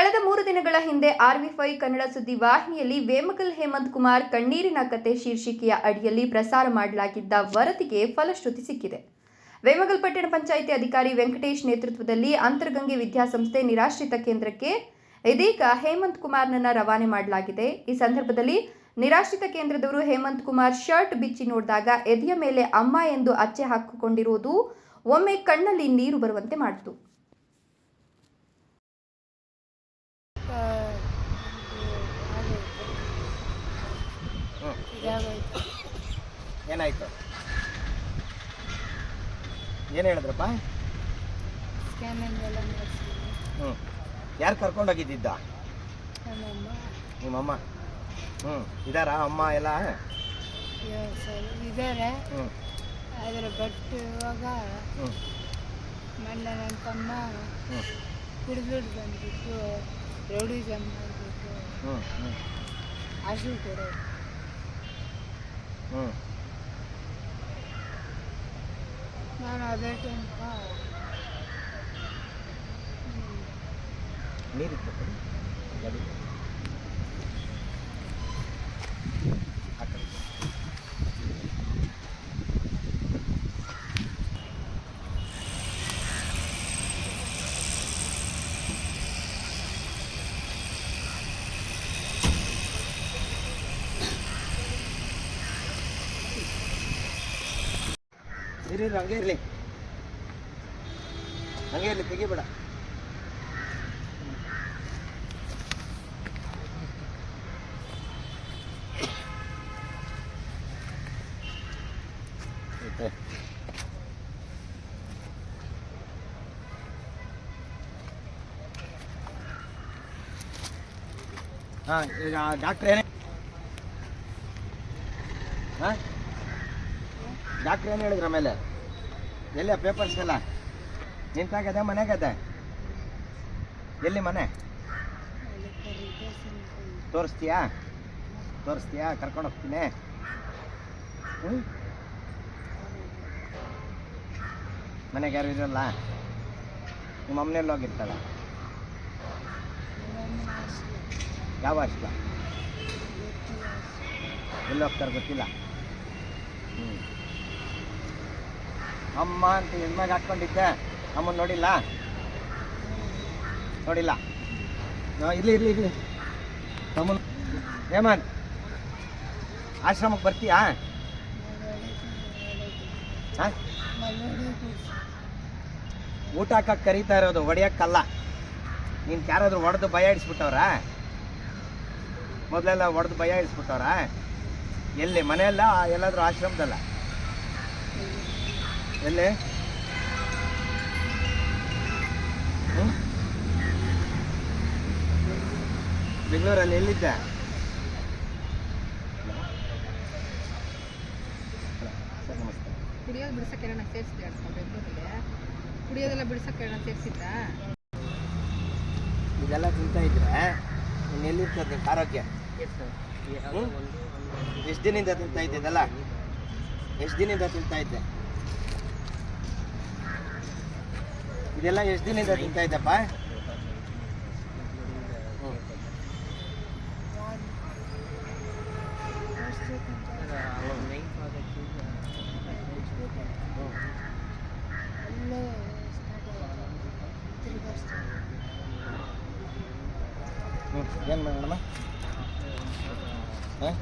ಕಳೆದ ಮೂರು ದಿನಗಳ ಹಿಂದೆ ಆರ್ವಿಫೈ ಕನ್ನಡ ಸುದ್ದಿ ವಾಹಿನಿಯಲ್ಲಿ ವೇಮಗಲ್ ಹೇಮಂತ್ ಕುಮಾರ್ ಕಣ್ಣೀರಿನ ಕತೆ ಶೀರ್ಷಿಕೆಯ ಅಡಿಯಲ್ಲಿ ಪ್ರಸಾರ ಮಾಡಲಾಗಿದ್ದ ವರದಿಗೆ ಫಲಶ್ರುತಿ ಸಿಕ್ಕಿದೆ. ವೇಮಗಲ್ ಪಟ್ಟಣ ಪಂಚಾಯಿತಿ ಅಧಿಕಾರಿ ವೆಂಕಟೇಶ್ ನೇತೃತ್ವದಲ್ಲಿ ಅಂತರಗಂಗೆ ವಿದ್ಯಾಸಂಸ್ಥೆ ನಿರಾಶ್ರಿತ ಕೇಂದ್ರಕ್ಕೆ ಇದೀಗ ಹೇಮಂತ್ ಕುಮಾರ್ನನ್ನ ರವಾನೆ ಮಾಡಲಾಗಿದೆ. ಈ ಸಂದರ್ಭದಲ್ಲಿ ನಿರಾಶ್ರಿತ ಕೇಂದ್ರದವರು ಹೇಮಂತ್ ಕುಮಾರ್ ಶರ್ಟ್ ಬಿಚ್ಚಿ ನೋಡಿದಾಗ ಎದೆಯ ಮೇಲೆ ಅಮ್ಮ ಎಂದು ಅಚ್ಚೆ ಹಾಕಿಕೊಂಡಿರುವುದು ಒಮ್ಮೆ ಕಣ್ಣಲ್ಲಿ ನೀರು ಬರುವಂತೆ ಮಾಡಿತು ಹ್ಞೂ ಇದಾಗೋಯ್ತು ಏನಾಯ್ತು? ಏನು ಹೇಳಿದ್ರಪ್ಪ? ಹ್ಞೂ ಯಾರು ಕರ್ಕೊಂಡೋಗಿದ್ದಿದ್ದ? ನಮ್ಮಮ್ಮ ಹ್ಞೂ ಇದಾರಾ ಅಮ್ಮ ಎಲ್ಲ? ಇದ್ದಾರೆ ಹ್ಞೂ ಆದರೆ ಬಟ್ ಮಂಡ ನನ್ನ ತಮ್ಮ ಬಂದ್ಬಿಟ್ಟು ಮಾಡಿಬಿಟ್ಟು ಹ್ಞೂ ಹ್ಞೂ another 10 pounds. Merit pa ಇರಿ ಇರಿ, ಹಂಗೆ ಇರಲಿ ಹಂಗೆ ಇರಲಿ ತೆಗಿಬೇಡ ಮತ್ತೆ ಹಾಂ ಈಗ ಡಾಕ್ಟ್ರ್ ಏನೇ ಹಾಂ ಡಾಕ್ಟ್ರ್ ಏನು ಹೇಳಿದ್ರು ಆಮೇಲೆ? ಎಲ್ಲ ಪೇಪರ್ಸ್ ಎಲ್ಲ? ನಿಂತಾಗದೆ ಮನೆಗದೆ? ಎಲ್ಲಿ ಮನೆ? ತೋರಿಸ್ತೀಯಾ? ತೋರಿಸ್ತೀಯಾ? ಕರ್ಕೊಂಡು ಹೋಗ್ತೀನಿ. ಹ್ಞೂ ಮನೆಗೆ ಯಾರು ಇರಲ್ಲ? ನಿಮ್ಮ ಅಮ್ಮನೆಲ್ಲ ಹೋಗಿರ್ತಾಳ ಯಾವ ಅಷ್ಟ ಎಲ್ಲಿ ಹೋಗ್ತಾರೆ ಗೊತ್ತಿಲ್ಲ. ಹ್ಞೂ ಅಮ್ಮ ಅಂತ ಹೆಣ್ಮಾಗ ಹಾಕ್ಕೊಂಡಿದ್ದೆ ಅಮ್ಮನ ನೋಡಿಲ್ಲ? ನೋಡಿಲ್ಲ. ಹಾಂ ಇರಲಿ ಇರಲಿ ತಮ್ಮನ್ ಹೇಮಂತ್ ಆಶ್ರಮಕ್ಕೆ ಬರ್ತೀಯಾ? ಹಾಂ ಊಟ ಹಾಕಕ್ಕೆ ಕರೀತಾ ಇರೋದು, ಹೊಡಿಯೋಕ್ಕಲ್ಲ. ನೀನು ಯಾರಾದ್ರೂ ಹೊಡೆದು ಭಯ ಇಡಿಸ್ಬಿಟ್ಟವ್ರ ಮೊದಲೆಲ್ಲ ಹೊಡೆದು ಭಯ ಇಡಿಸ್ಬಿಟ್ಟವ್ರ ಎಲ್ಲಿ, ಮನೆಯಲ್ಲ, ಎಲ್ಲಾದ್ರೂ ಆಶ್ರಮದಲ್ಲ? ಎಲ್ಲಿ? ಬೆಂಗಳೂರಲ್ಲಿ ಎಲ್ಲಿದ್ದ? ಕುಡಿಯೋದು ಬಿಡ್ಸಕ್ಕೆ ಏನಾರ ಸೇರಿಸಿದ್ರೆ ಬೆಂಗಳೂರಿಗೆ? ಕುಡಿಯೋದೆಲ್ಲ ಬಿಡ್ಸಕ್ಕೆ ಏನೋ ಸೇರಿಸಿದ್ದ ಇದೆಲ್ಲ ತಿಂತಾ ಇದ್ರೆ ಎಲ್ಲಿರ್ತದೆ ಆರೋಗ್ಯ? ಎಷ್ಟು ದಿನದಿಂದ ತಿಂತಾ ಇದ್ದಿದ್ದಲ್ಲ ಎಷ್ಟು ದಿನದಿಂದ ತಿಂತಾ ಇದ್ದೆ? ಇದೆಲ್ಲ ಎಷ್ಟು ದಿನದಿಂದ ತಿಂತಾ ಇದ್ದಪ್ಪ? ಏನು ಮಾಡೋಣ ಹಾಂ?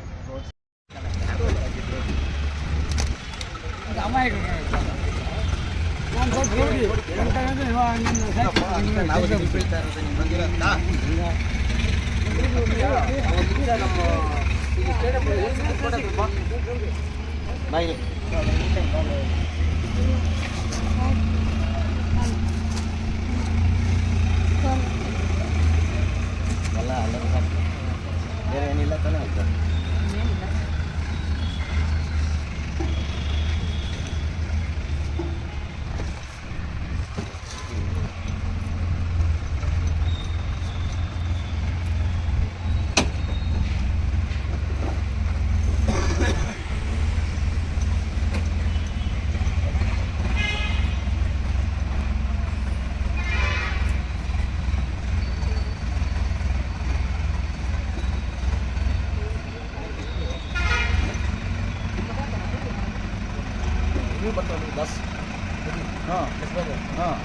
ಬಾಯ್ ಬಟ್ ಒಂದು ಬಸ್ ಹಾಂ ಎಸ್ ಬಾಬು ಹಾಂ